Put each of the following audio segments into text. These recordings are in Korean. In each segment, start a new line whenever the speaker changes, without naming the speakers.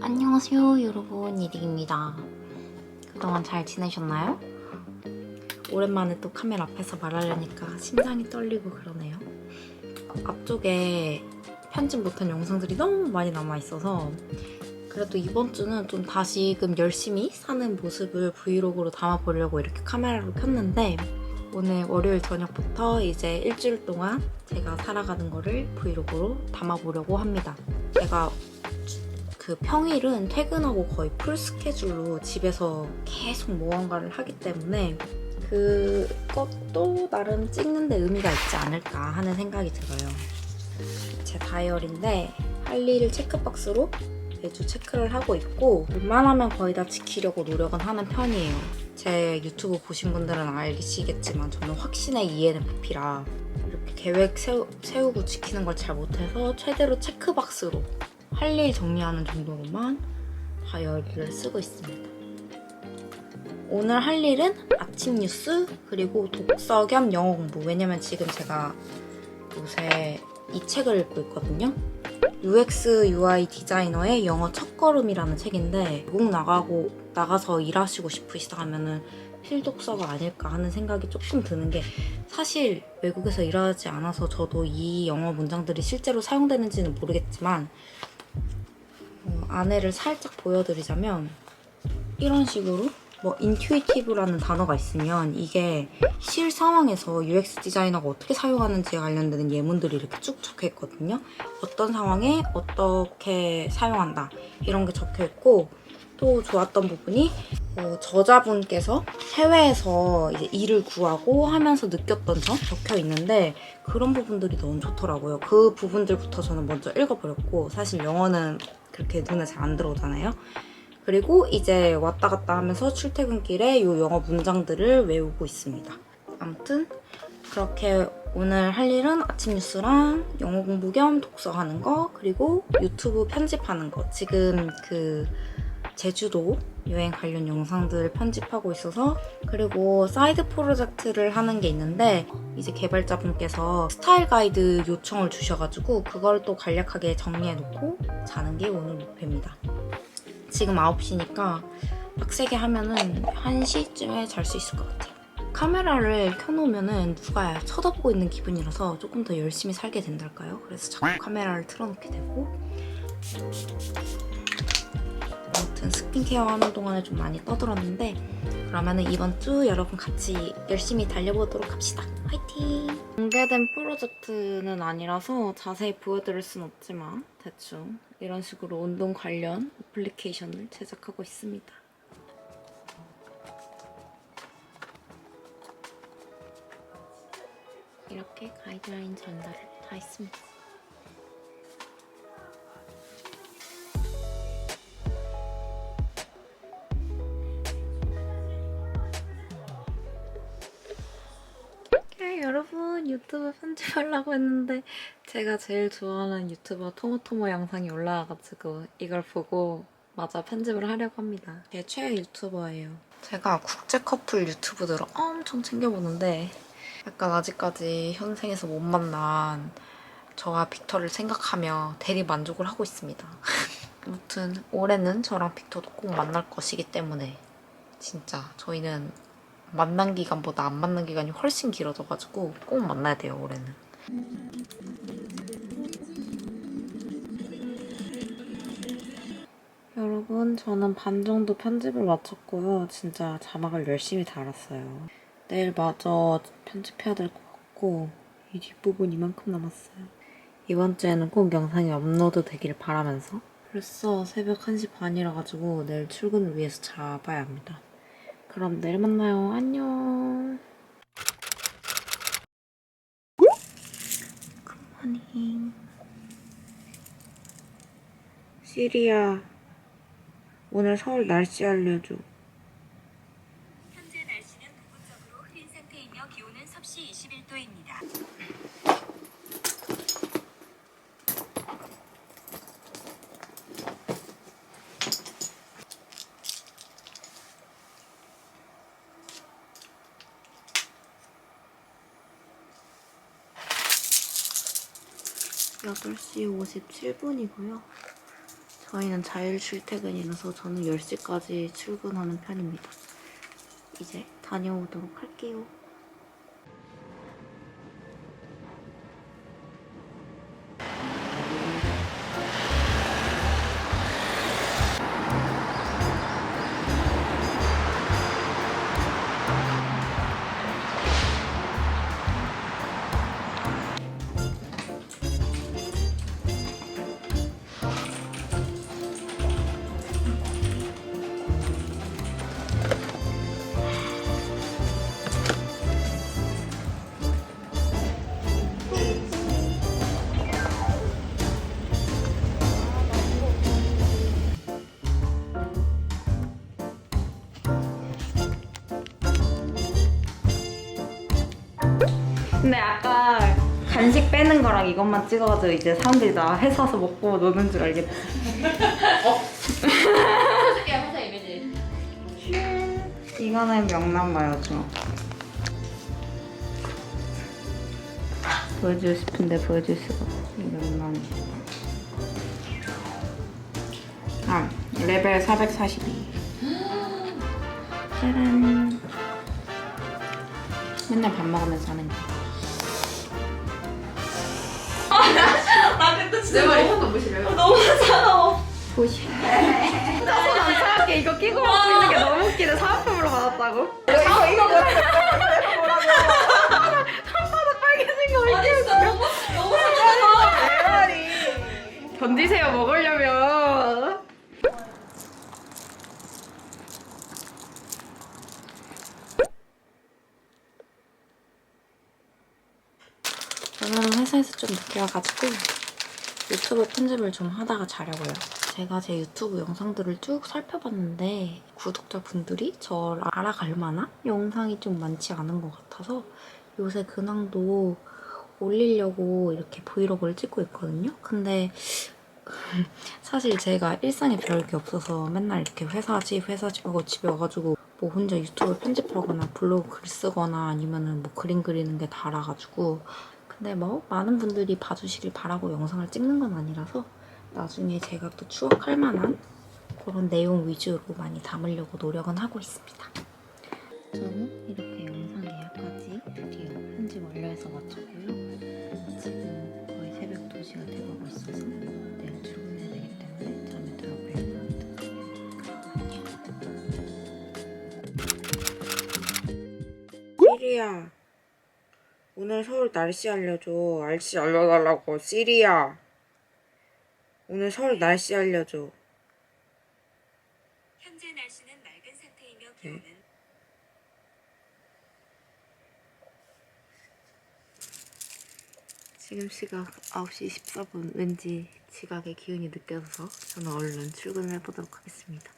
안녕하세요 여러분 이딩입니다 그동안 잘 지내셨나요? 오랜만에 또 카메라 앞에서 말하려니까 심장이 떨리고 그러네요 앞쪽에 편집 못한 영상들이 너무 많이 남아있어서 그래도 이번 주는 좀 다시금 열심히 사는 모습을 브이로그로 담아보려고 이렇게 카메라로 켰는데 오늘 월요일 저녁부터 이제 일주일 동안 제가 살아가는 거를 브이로그로 담아보려고 합니다. 제가 그 평일은 퇴근하고 거의 풀 스케줄로 집에서 계속 무언가를 하기 때문에 그것도 나름 찍는데 의미가 있지 않을까 하는 생각이 들어요. 제 다이어리인데 할 일을 체크박스로 매주 체크를 하고 있고 웬만하면 거의 다 지키려고 노력은 하는 편이에요. 제 유튜브 보신 분들은 알시겠지만 저는 확신의 ENFP라 이렇게 계획 세우, 세우고 지키는 걸 잘 못해서 최대로 체크박스로 할 일 정리하는 정도로만 다이어리를 쓰고 있습니다. 오늘 할 일은 아침 뉴스 그리고 독서 겸 영어 공부 왜냐면 지금 제가 요새 이 책을 읽고 있거든요. UX UI 디자이너의 영어 첫걸음이라는 책인데 외국 나가고 나가서 일하시고 싶으시다 하면은 필독서가 아닐까 하는 생각이 조금 드는 게 사실 외국에서 일하지 않아서 저도 이 영어 문장들이 실제로 사용되는지는 모르겠지만 어, 안에를 살짝 보여드리자면 이런 식으로 뭐 intuitive라는 단어가 있으면 이게 실 상황에서 UX 디자이너가 어떻게 사용하는지에 관련되는 예문들이 이렇게 쭉 적혀 있거든요. 어떤 상황에 어떻게 사용한다 이런 게 적혀 있고 또 좋았던 부분이 어, 저자분께서 해외에서 일을 구하고 하면서 느꼈던 점 적혀 있는데 그런 부분들이 너무 좋더라고요. 그 부분들부터 저는 먼저 읽어버렸고 사실 영어는 그렇게 눈에 잘 안 들어오잖아요. 그리고 이제 왔다 갔다 하면서 출퇴근길에 이 영어 문장들을 외우고 있습니다. 아무튼 그렇게 오늘 할 일은 아침 뉴스랑 영어 공부 겸 독서하는 거 그리고 유튜브 편집하는 거 지금 그 제주도 여행 관련 영상들 편집하고 있어서 그리고 사이드 프로젝트를 하는 게 있는데 이제 개발자분께서 스타일 가이드 요청을 주셔가지고 그걸 또 간략하게 정리해 놓고 자는 게 오늘 목표입니다. 지금 9시니까 빡세게 하면은 1시쯤에 잘 수 있을 것 같아요. 카메라를 켜놓으면은 누가 쳐다보고 있는 기분이라서 조금 더 열심히 살게 된달까요? 그래서 자꾸 카메라를 틀어놓게 되고 아무튼 스킨케어 하는 동안에 좀 많이 떠들었는데 그러면은 이번 주 여러분 같이 열심히 달려보도록 합시다. 화이팅! 공개된 프로젝트는 아니라서 자세히 보여드릴 순 없지만 대충 이런 식으로 운동 관련 애플리케이션을 제작하고 있습니다. 이렇게 가이드라인 전달을 다 했습니다. 유튜브 편집하려고 했는데 제가 제일 좋아하는 유튜버 토모토모 영상이 올라와가지고 이걸 보고 마저 편집을 하려고 합니다. 제 최애 유튜버예요. 제가 국제 커플 유튜브들을 엄청 챙겨보는데 약간 아직까지 현생에서 못 만난 저와 빅터를 생각하며 대리 만족을 하고 있습니다. 아무튼 올해는 저랑 빅터도 꼭 만날 것이기 때문에 진짜 저희는 만난 기간보다 안 만난 기간이 훨씬 길어져가지고 꼭 만나야 돼요 올해는. 여러분 저는 반 정도 편집을 마쳤고요. 진짜 자막을 열심히 달았어요. 내일 마저 편집해야 될 것 같고 이 뒷부분 이만큼 남았어요. 이번 주에는 꼭 영상이 업로드 되길 바라면서 벌써 새벽 1시 반이라 가지고 내일 출근을 위해서 잡아야 합니다. 그럼 내일 만나요. 안녕. 굿모닝. 시리야, 오늘 서울 날씨 알려줘.
현재 날씨는 부분적으로 흐린 상태이며 기온은 섭씨 21도입니다.
여덟 시 57분이고요. 저희는 자율 출퇴근이라서 저는 10시까지 출근하는 편입니다. 이제 다녀오도록 할게요. 근데 아까 간식 빼는 거랑 이것만 찍어가지고 이제 사람들이 나 회사 와서 먹고 노는 줄 알겠지. 이거는 명란 마요죠. 보여주고 싶은데 보여줄 수가 없어. 이 명란이. 아, 레벨 442. 짜란. 맨날 밥 먹으면서 하는 거.
내 말이 한번 보시래요.
너무 차가워. 보시. 짜증 안 차갑게 이거 끼고 먹고 있는 게 너무 웃기네. 사은품으로 받았다고. 이거 이거 뭐야? 손바닥 빨개진 거왜 이렇게 웃겨?
너무 상하다.
내 말이. 던지세요 먹으려면. 오늘은 회사에서 좀 늦게 와가지고 유튜브 편집을 좀 하다가 자려고요. 제가 제 유튜브 영상들을 쭉 살펴봤는데 구독자분들이 저를 알아갈 만한 영상이 좀 많지 않은 것 같아서 요새 근황도 올리려고 이렇게 브이로그를 찍고 있거든요. 근데 사실 제가 일상에 별 게 없어서 맨날 이렇게 회사 집 회사 집 하고 집에 와가지고 뭐 혼자 유튜브 편집하거나 블로그 글 쓰거나 아니면은 뭐 그림 그리는 게 다라가지고 근데 뭐 많은 분들이 봐주시길 바라고 영상을 찍는 건 아니라서 나중에 제가 또 추억할 만한 그런 내용 위주로 많이 담으려고 노력은 하고 있습니다. 저는 이렇게 영상 예약까지 드디어 편집 완료해서 마쳤고요. 지금 거의 새벽 2시가 돼가고 있어서 내일 출근해야 되기 때문에 잠에 들어가려고 합니다.
시리야 오늘 서울 날씨 알려줘. 날씨 알려달라고. 시리야. 오늘 서울 날씨 알려줘.
현재 날씨는 맑은 상태이며 기온은
지금 시각 9시 14분. 왠지 지각의 기운이 느껴져서 저는 얼른 출근을 해보도록 하겠습니다.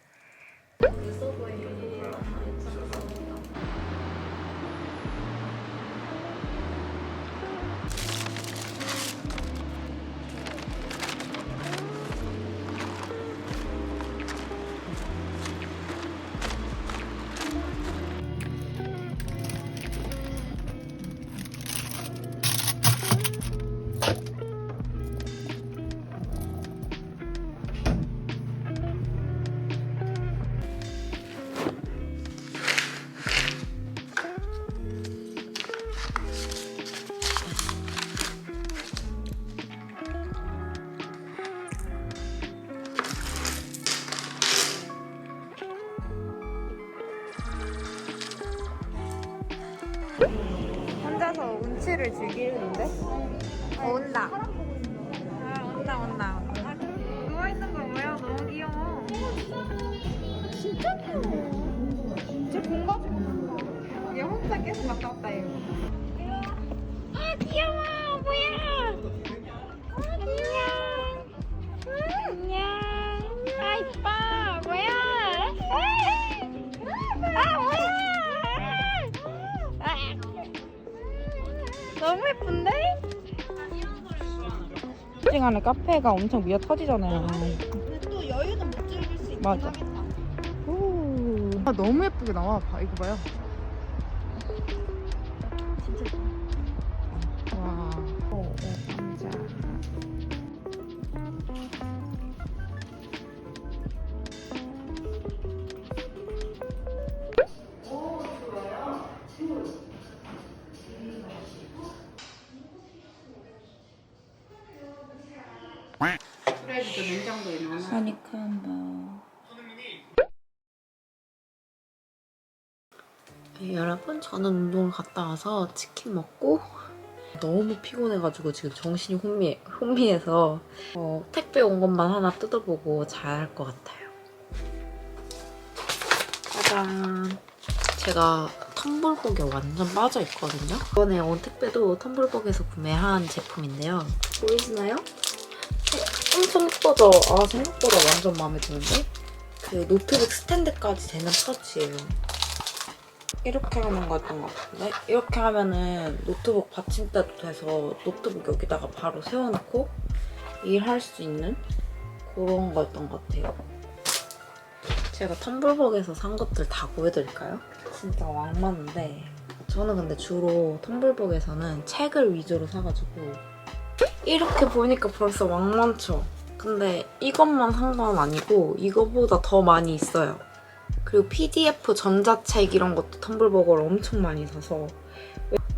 혼자서 운치를 즐기는데? 어, 온다. 아, 온다, 온다, 온다. 누워있는 거 뭐야? 너무 귀여워. 진짜 귀여워. 진짜 공감? 얘 혼자 계속 왔다 갔다 해요. 아, 귀여워. 너무 예쁜데? 시간에 카페가 엄청 미어 터지잖아요.
또 여유는 못 즐길 수 있긴
맞아.
하겠다.
오.
아 너무 예쁘게 나와 봐 이거 봐요
여러분, 저는 운동을 갔다 와서 치킨 먹고 너무 피곤해가지고 지금 정신이 혼미, 혼미해서 어, 택배 온 것만 하나 뜯어보고 자야 할것 같아요. 짜잔. 제가 텀블벅에 완전 빠져있거든요. 이번에 온 택배도 텀블벅에서 구매한 제품인데요. 보이시나요? 어, 엄청 예뻐져. 아, 생각보다 완전 마음에 드는데? 그 노트북 스탠드까지 되는 파우치예요. 이렇게 하는 거였던 것 같은데? 이렇게 하면은 노트북 받침대도 돼서 노트북 여기다가 바로 세워놓고 일할 수 있는 그런 거였던 것 같아요. 제가 텀블벅에서 산 것들 다 보여드릴까요? 진짜 왕만인데 저는 근데 주로 텀블벅에서는 책을 위주로 사가지고 이렇게 보니까 벌써 왕만쵸. 근데 이것만 산 건 아니고 이거보다 더 많이 있어요. 그리고 PDF 전자책 이런 것도 텀블벅을 엄청 많이 사서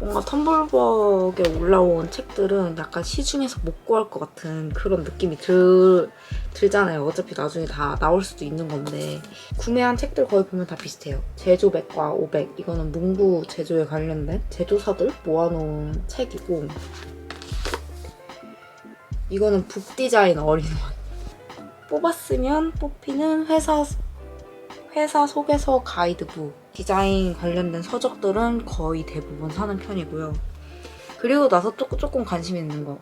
뭔가 텀블벅에 올라온 책들은 약간 시중에서 못 구할 것 같은 그런 느낌이 들, 들잖아요. 어차피 나중에 다 나올 수도 있는 건데 구매한 책들 거의 보면 다 비슷해요. 제조 100과 500 이거는 문구 제조에 관련된 제조사들 모아놓은 책이고 이거는 북 디자인 어린원 뽑았으면 뽑히는 회사 회사 소개서 가이드북 디자인 관련된 서적들은 거의 대부분 사는 편이고요. 그리고 나서 조금 관심 있는 거.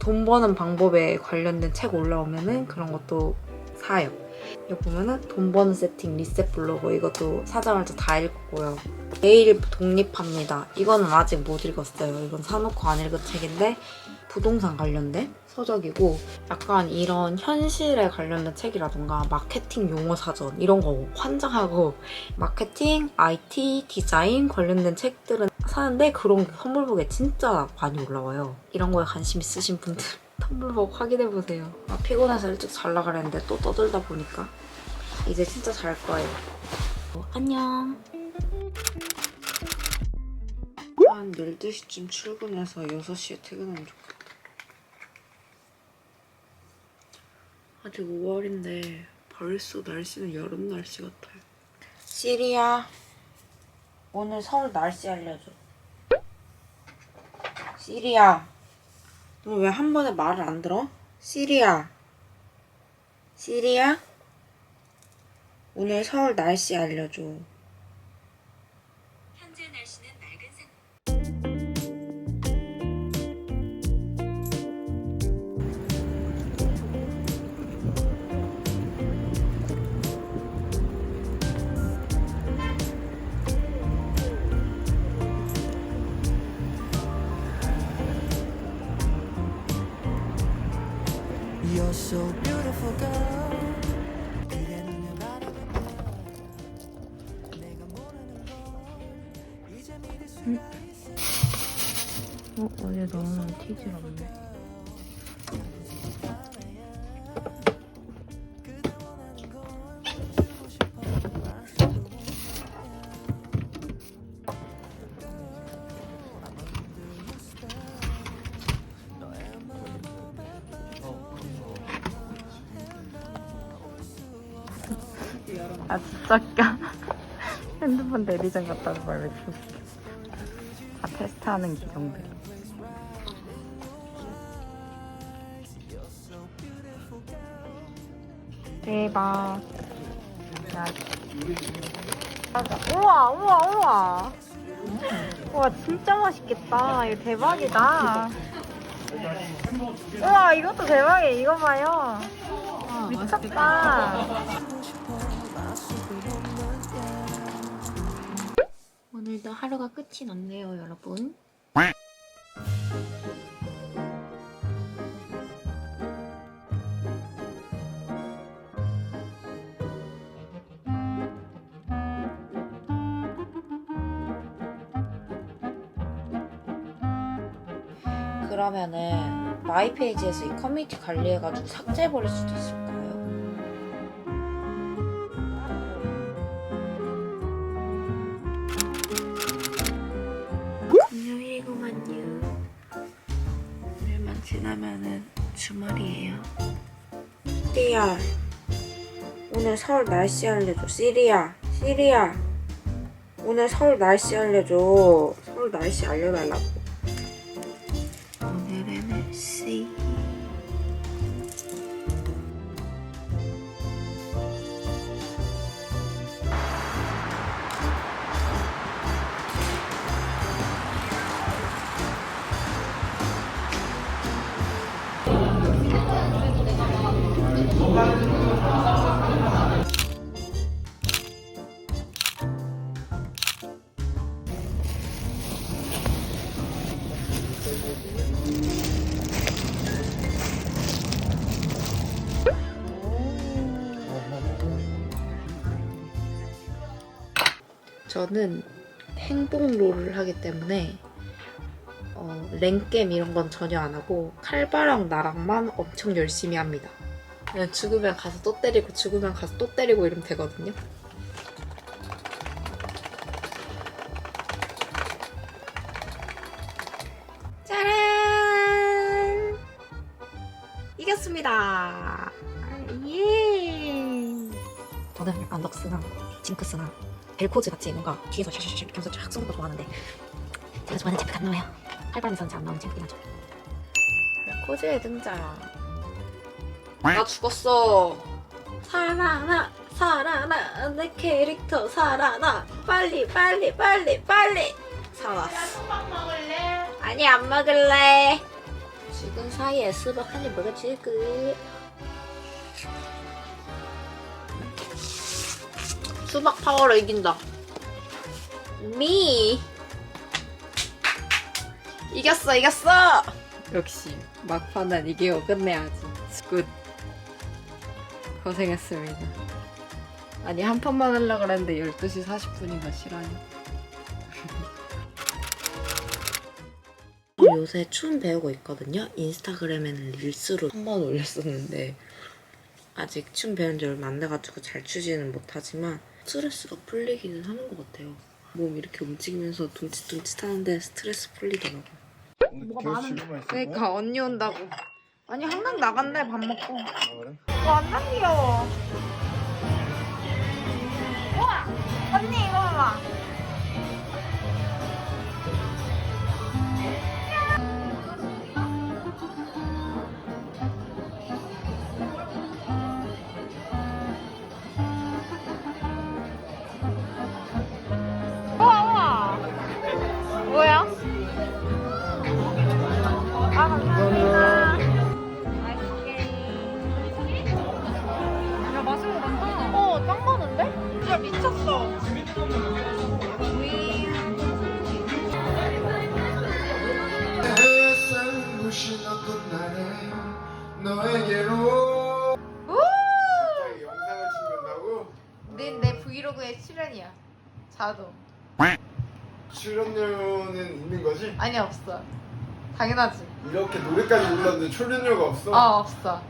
돈 버는 방법에 관련된 책 올라오면은 그런 것도 사요. 여기 보면은 돈 버는 세팅, 리셋 블로그 이것도 사자마자 다 읽고요. 내일 독립합니다. 이거는 아직 못 읽었어요. 이건 사놓고 안 읽은 책인데 부동산 관련된 서적이고 약간 이런 현실에 관련된 책이라던가 마케팅 용어 사전 이런 거 환장하고 마케팅, IT, 디자인 관련된 책들은 사는데 그런 게 텀블벅에 진짜 많이 올라와요. 이런 거에 관심 있으신 분들 텀블벅 확인해보세요. 아, 피곤해서 일찍 잘라 그랬는데 또 떠들다 보니까 이제 진짜 잘 거예요. 어, 안녕.
한 12시쯤 출근해서 6시에 퇴근하면 좋겠다. 아직 5월인데 벌써 날씨는 여름 날씨 같아요. 시리야, 오늘 서울 날씨 알려줘. 시리야, 너 왜 한 번에 말을 안 들어? 시리야, 시리야, 오늘 서울 날씨 알려줘.
없네. 아 진짜 웃겨. 핸드폰 대리점 갔다고 말 외쳤어. 다 테스트하는 기종들. 대박. 야. 우와, 우와, 우와. 우와, 진짜 맛있겠다. 이거 대박이다. 우와, 이것도 대박이야. 이거 봐요. 미쳤다. 오늘도 하루가 끝이 났네요, 여러분.
그러면은 마이 페이지에서 이 커뮤니티 관리해가지고 삭제해버릴 수도 있을까요? 금요일이구만요. 오늘만 지나면은 주말이에요. 띠야, 오늘 서울 날씨 알려줘. 시리야, 시리야. 오늘 서울 날씨 알려줘. 서울 날씨 알려달라고.
저는 행복롤을 하기 때문에 어, 랭겜 이런 건 전혀 안 하고 칼바랑 나랑만 엄청 열심히 합니다. 그냥 죽으면 가서 또 때리고 죽으면 가서 또 때리고 이러면 되거든요. 짜란! 이겼습니다. 예! 저는 약간 럭스나 징크스나 벨코즈 같이 뭔가 뒤에서 샤샤샤 이렇게 하면서 쫙 쏘는 거 좋아하는데 제가 좋아하는 챔프가 안 나와요. 팔바람에서는 잘 안 나오는 챔프긴 하죠. 벨코즈의 등장. 나 죽었어. 살아나, 살아나, 내 캐릭터 살아나. 빨리, 빨리, 빨리, 빨리. 살았어. 아니, 안 먹을래. 죽은 사이에 수박 한 입 먹어줄 그. 수박 파워로 이긴다. 미. 이겼어, 이겼어. 역시 막판은 이기고 끝내야지. 굿. 고생했습니다. 아니 한 판만 하려고 그랬는데 12시 40분인가 싫어요. 요새 춤 배우고 있거든요. 인스타그램에는 릴스로 한 번 올렸었는데 아직 춤 배운 지 얼마 안 돼가지고 잘 추지는 못하지만 스트레스가 풀리기는 하는 것 같아요. 몸 이렇게 움직이면서 둠칫둠칫 하는데 스트레스 풀리더라고.
뭐가 많은
그러니까 언니 온다고. 아니 한강 나간대 밥 먹고.
그래?
완전 귀여워. 우와 언니 이거 봐봐. 자동.
출연료는 있는 거지?
아니 없어. 당연하지.
이렇게 노래까지 불렀는데 출연료가 없어?
어 없어.